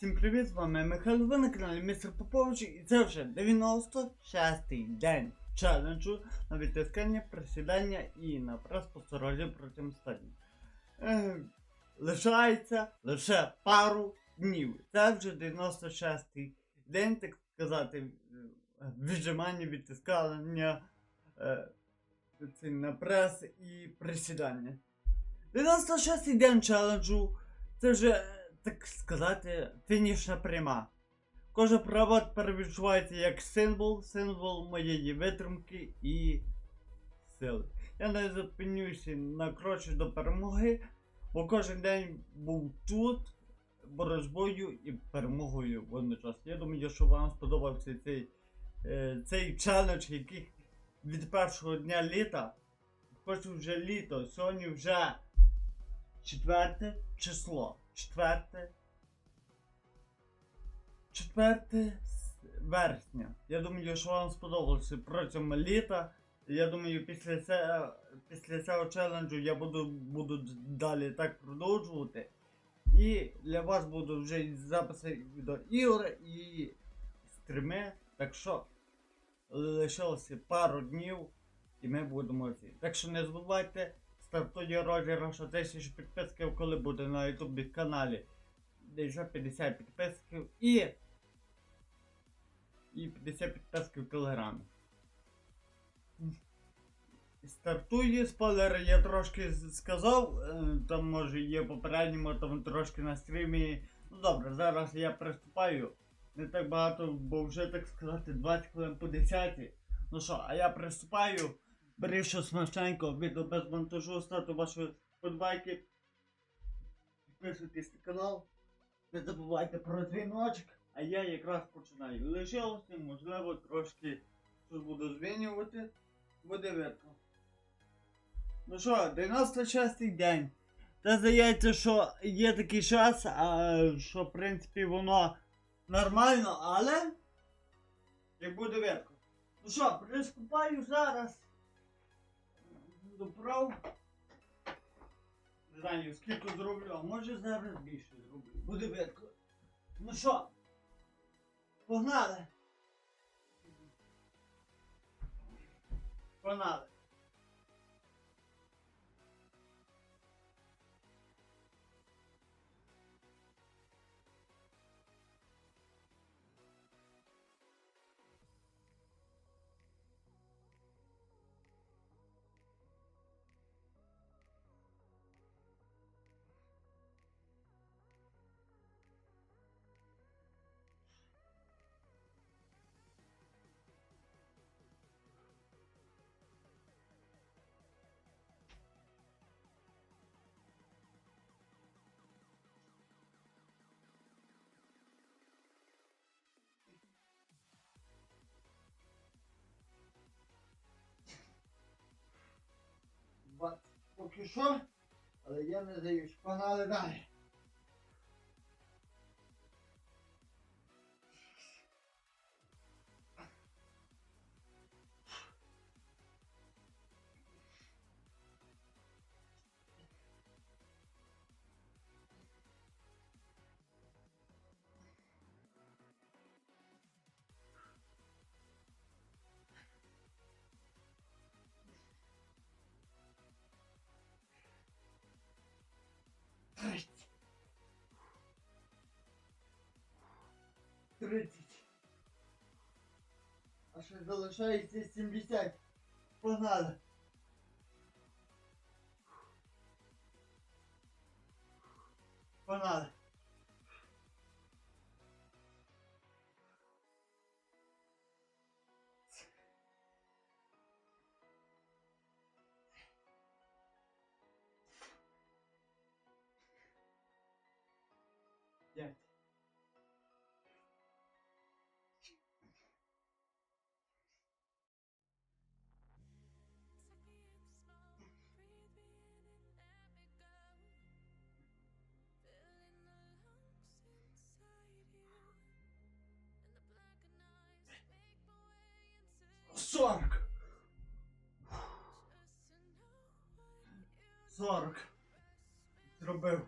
Всім привіт, з вами Михайло, ви на каналі Містер Попович і це вже 96-й день челенджу на відтискання, присідання і на прес посторожі протягом стадії. Е, лишається лише пару днів. Це вже 96-й день, так сказати, е, віджимання, відтискання е, на прес і присідання. 96-й день челенджу. Це вже, так сказати, фінішна пряма. Кожен провод перевідчувається як символ, символ моєї витримки і сили. Я не зупинюся на крочі до перемоги, бо кожен день був тут боротьбою і перемогою водночас. Я думаю, що вам сподобався цей, е, цей челендж, який від першого дня літа, хоч вже літо, сьогодні вже четверте число. Четверте. Четверте с- вересня. Я думаю, що вам сподобалося протягом літа. Я думаю, після цього, після цього челенджу я буду, буду далі так продовжувати. І для вас будуть вже записи до ігор і стріми. Так що лишилося пару днів і ми будемо. Так що не забувайте, стартує розіграш 1000 підписків, коли буде на ютубі каналі. Вже 50 підписків і. І 50 підписків в телеграмі. Стартує спойлер, я трошки сказав, е, там може є попередньому, там трошки на стрімі. Ну добре, зараз я приступаю. Не так багато, бо вже так сказати 20 хвилин по 10. Ну що, а я приступаю. Беріть щось смачненько, відео без монтажу, ставте ваші подбайки. Підписуйтесь на канал. Не забувайте про дзвіночок, а я якраз починаю. Лишилося, можливо, трошки щось буду змінювати. Буде видно. Ну що, 96-й день. Та здається, що є такий час, а, що в принципі воно нормально, але як буде видно. Ну що, приступаю зараз до. Не знаю, скільки зроблю, а може зараз більше зроблю. Буде видко. Ну що, погнали. Погнали. Поки що, але я не здаюсь. Погнали далі. 30. А ще залишається 70. Погнали. Погнали. 40. 40. Зробив.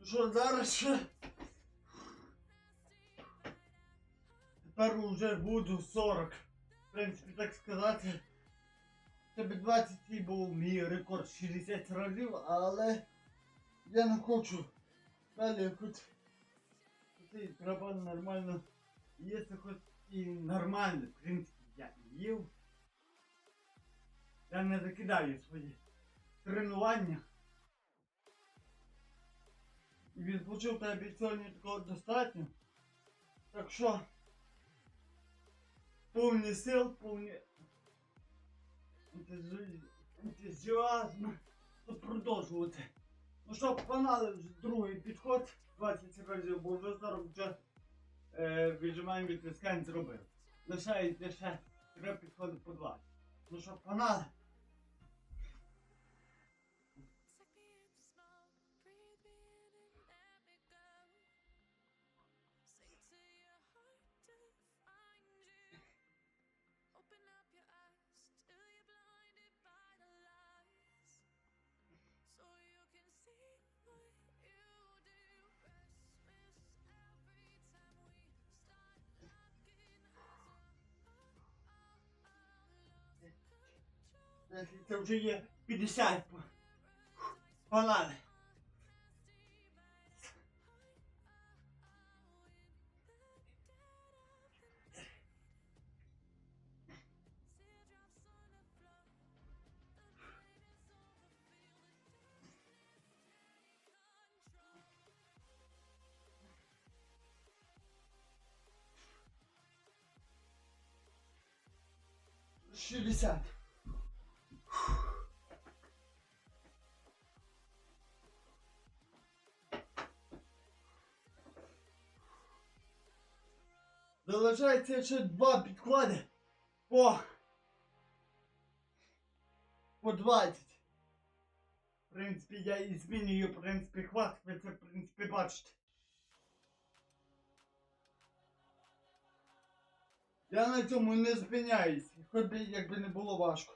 Ну що зараз? Тепер уже буду 40. В принципі, так сказати. Тебе 20 і був мій рекорд 60 разів, але я не хочу. Далі хоч цей треба нормально їсти хоч і нормально. В принципі, я їв. Я не закидаю свої тренування. І відпочив тебе сьогодні такого достатньо. Так що повні сил, повні ентузі- ентузіазму, щоб продовжувати. Ну що, погнали другий підход, 20 разів, бо вже вже е, віджимаємо відтискань зробив. Лишається ще три підходи по 20. Ну що, погнали? Це вже є 50. Погнали. Шістдесят. Залишається ще два підходи по по 20. В принципі, я і змінюю, в принципі, хват, ви це, в принципі, бачите. Я на цьому не зупиняюсь, хоч би якби не було важко.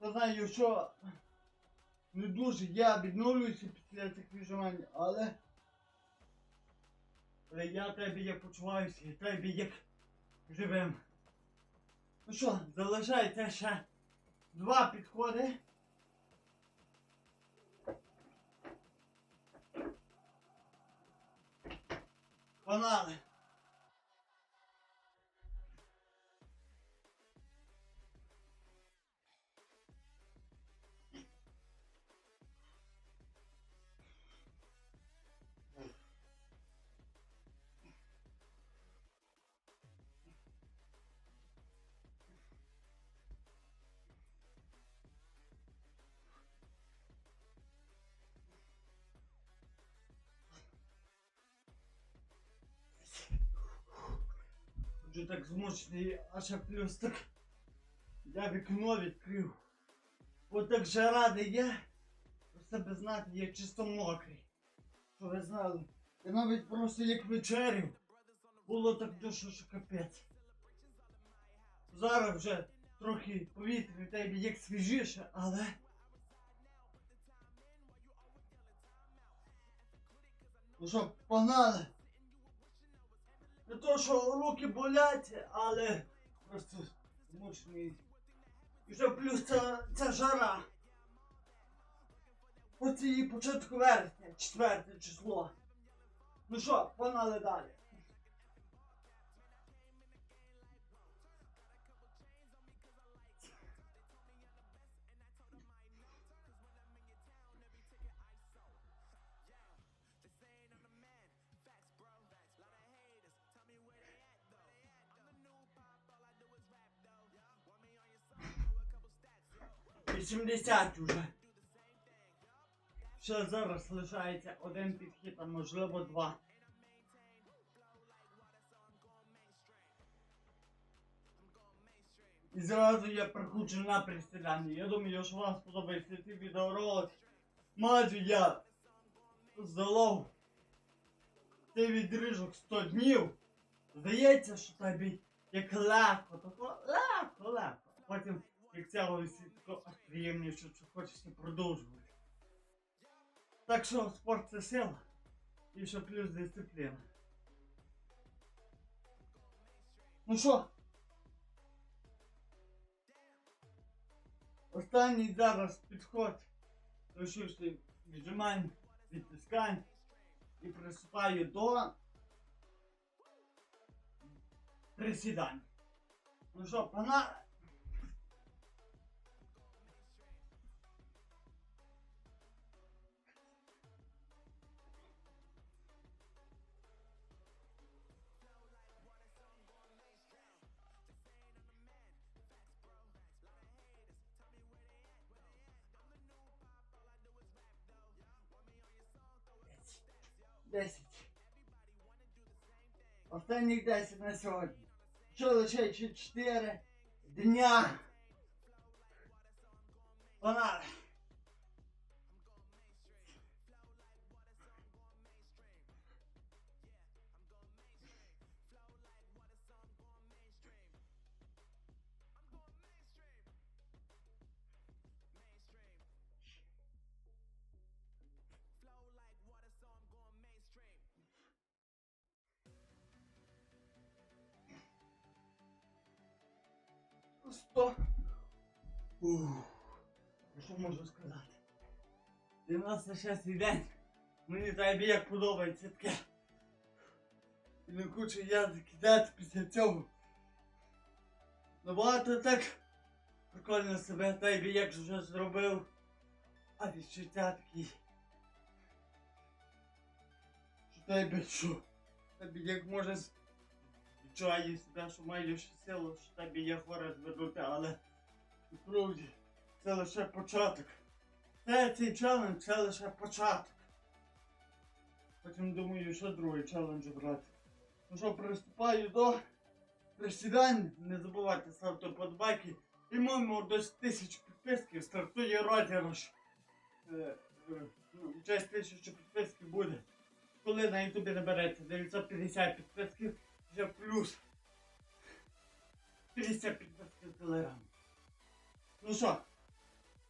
Я знаю, що не дуже я відновлююся після цих віджимань, але. Але я тебе як почуваюся, і тебе як живим. Ну що, залишається ще два підходи. Погнали! Вже так змучений, а ще плюс так. Я вікно відкрив. От так жара де є. Про себе знати, я чисто мокрий. Що ви знали? Я навіть просто як вечерів. Було так дуже, що капець. Зараз вже трохи повітря тебе як свіжіше, але. Ну що, погнали! Не то, що руки болять, але просто змучений. І ще плюс ця, ця жара. Її початку вересня, четверте число. Ну що, погнали далі. Вісімдесят уже. Ще зараз лишається один підхід, а можливо два. І зразу я приходжу на присідання. Я думаю, що вам сподобається цей відеоролик. Майже я здолав цей відрижок 100 днів. Здається, що тобі як легко, тако легко, легко. Потім як тягуєшся, що приємніше, що хочеться продовжувати. Так що спорт це сила і ще плюс дисципліна. Ну що? Останній зараз підход лишився віджимань, відтискань і приступаю до присідань. Ну що, погнали? 10. Останніх 10 на сьогодні. Що лише 4 дня. Погнали! Сто. Ух. Ну, Що можу сказати? 96 день. Мені так як подобається таке. І не хочу я закидати після цього. Набагато так прикольно себе так як вже зробив. А відчуття такі. Що тебе що? Тобі як може відчуваю себе, що маю ще силу, що тобі є хвора звернути, але насправді це лише початок. Це цей челендж, це лише початок. Потім думаю, що другий челендж брати. Ну що, приступаю до присідань. Не забувайте ставити подбайки. І маємо до тисяч підписків стартує розіграш. Е, е, ну, тисячу підписків буде. Коли на ютубі набереться 950 підписків, вже плюс 315 кг. Ну що,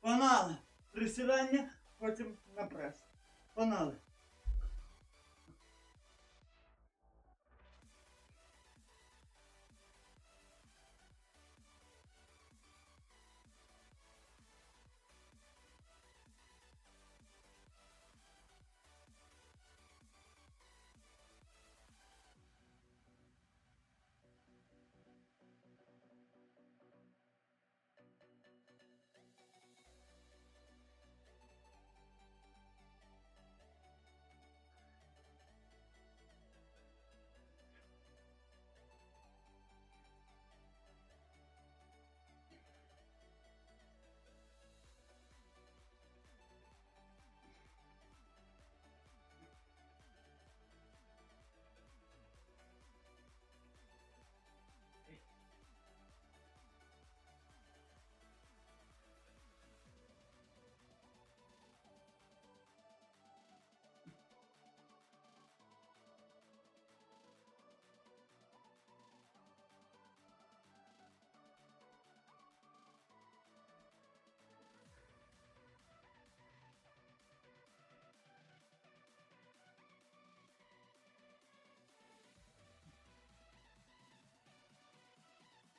панали присідання, потім на прес. Панали.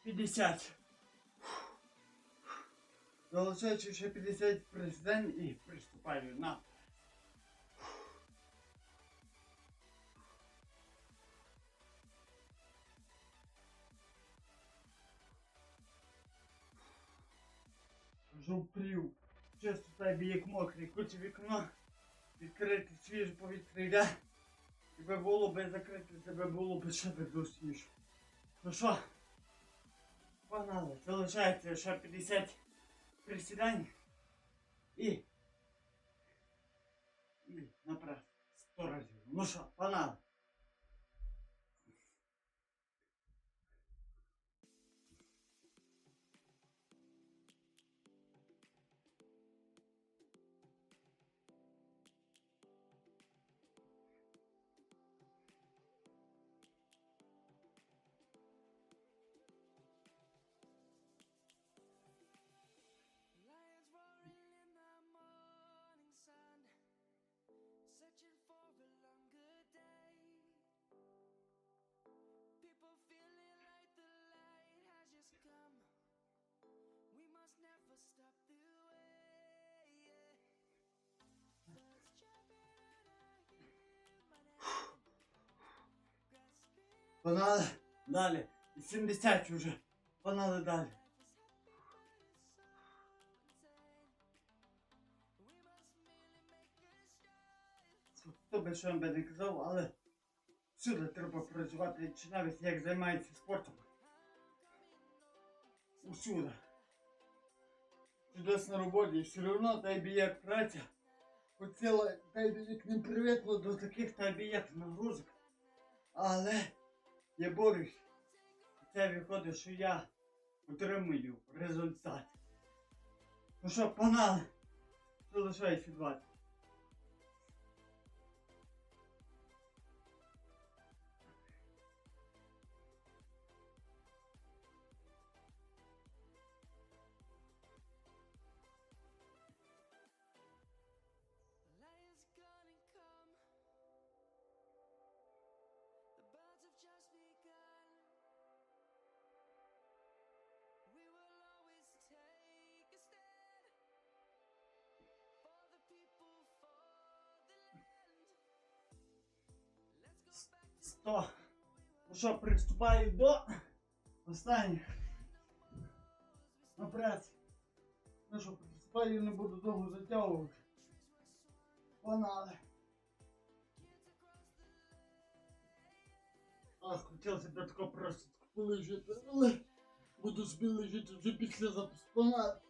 50. Залишаючи ще 50 президент і приступаю на. Жупрів. Часто тебе як мокрий, куче вікно, відкрити свіже повітря йде. Тебе було би закрити, тебе було би ще би досніше. Ну що? Погнали. Залишається ще 50 присідань. І. І направо. 100 разів. Ну що, погнали. Погнали далі. 70 вже. Погнали далі. Хто би що би не казав, але всюди треба працювати, чи навіть як займається спортом. Усюди. Чи десь на роботі, все одно тобі як праця. Хотіла тобі як не привикла до таких тобі як нагрузок. Але я борюсь. Це виходить, що я отримую результат. Ну що, погнали! Від 20. Сто. Ну що, приступаю до останніх. Прес. Ну що, приступаю, не буду довго затягувати. Погнали. Ах, хотів себе тако просто так полежати, але буду собі лежати вже після запису. Погнали.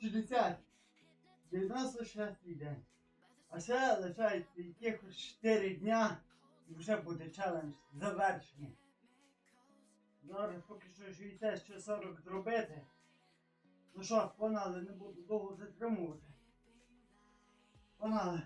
60. 96 день. А ще лишається якихось 4 дня і вже буде челендж завершений. Зараз поки що ж йде ще 40 зробити. Ну що, погнали, не буду довго затримувати. Погнали.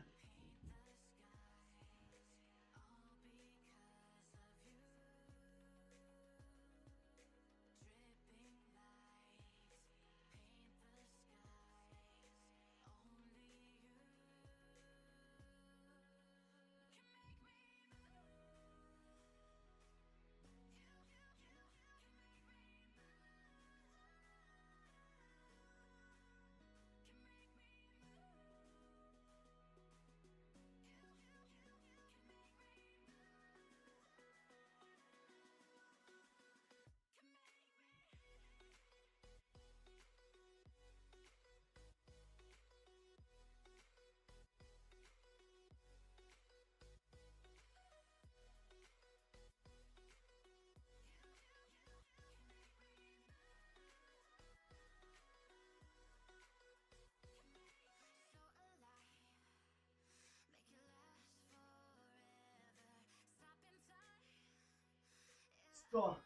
100.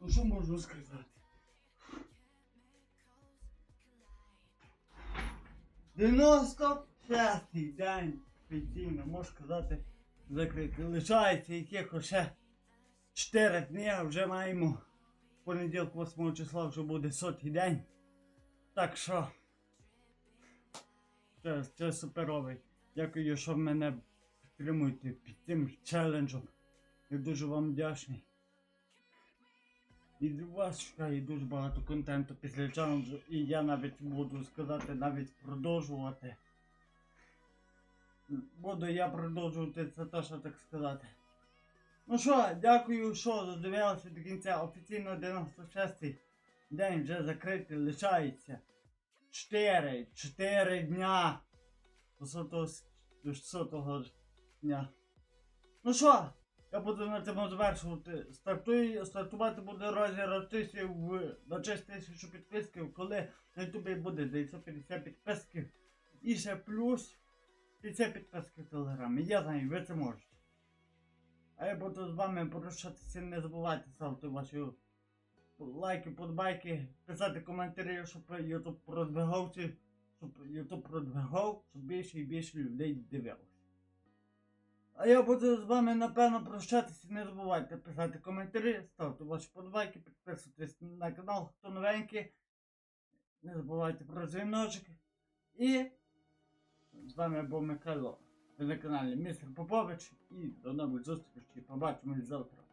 Ну що можу сказати? 96 день офіційно, можу сказати, закритий. Лишається якихось ще 4 дні, а вже маємо понеділок 8 числа вже буде сотий день. Так що. Це, це суперовий. Дякую, що мене підтримуєте під цим челенджем. Я дуже вам вдячний. Від вас чекає дуже багато контенту після челенджу, і я навіть буду сказати, навіть продовжувати. Буду я продовжувати це теж так сказати. Ну що, дякую, що додивилися до кінця. Офіційно 96-й день вже закритий, лишається 4, 4 дня до 100, до 100 дня. Ну що, я буду на цьому завершувати. Стартую, стартувати буде розіграш тисячі в на честь тисячу підписків, коли на ютубі буде 950 підписків. І ще плюс 50 підписків в телеграмі. Я знаю, ви це можете. А я буду з вами прощатися. Не забувайте ставити ваші лайки, подбайки, писати коментарі, щоб YouTube продвигався, щоб YouTube продвигав, щоб більше і більше людей дивилось. А я буду з вами напевно прощатися. Не забувайте писати коментарі, ставте ваші подбайки, підписуйтесь на канал, хто новенький. Не забувайте про дзвіночок. І з вами був Михайло. Ви на каналі Містер Попович і до нових зустрічей. Побачимось завтра.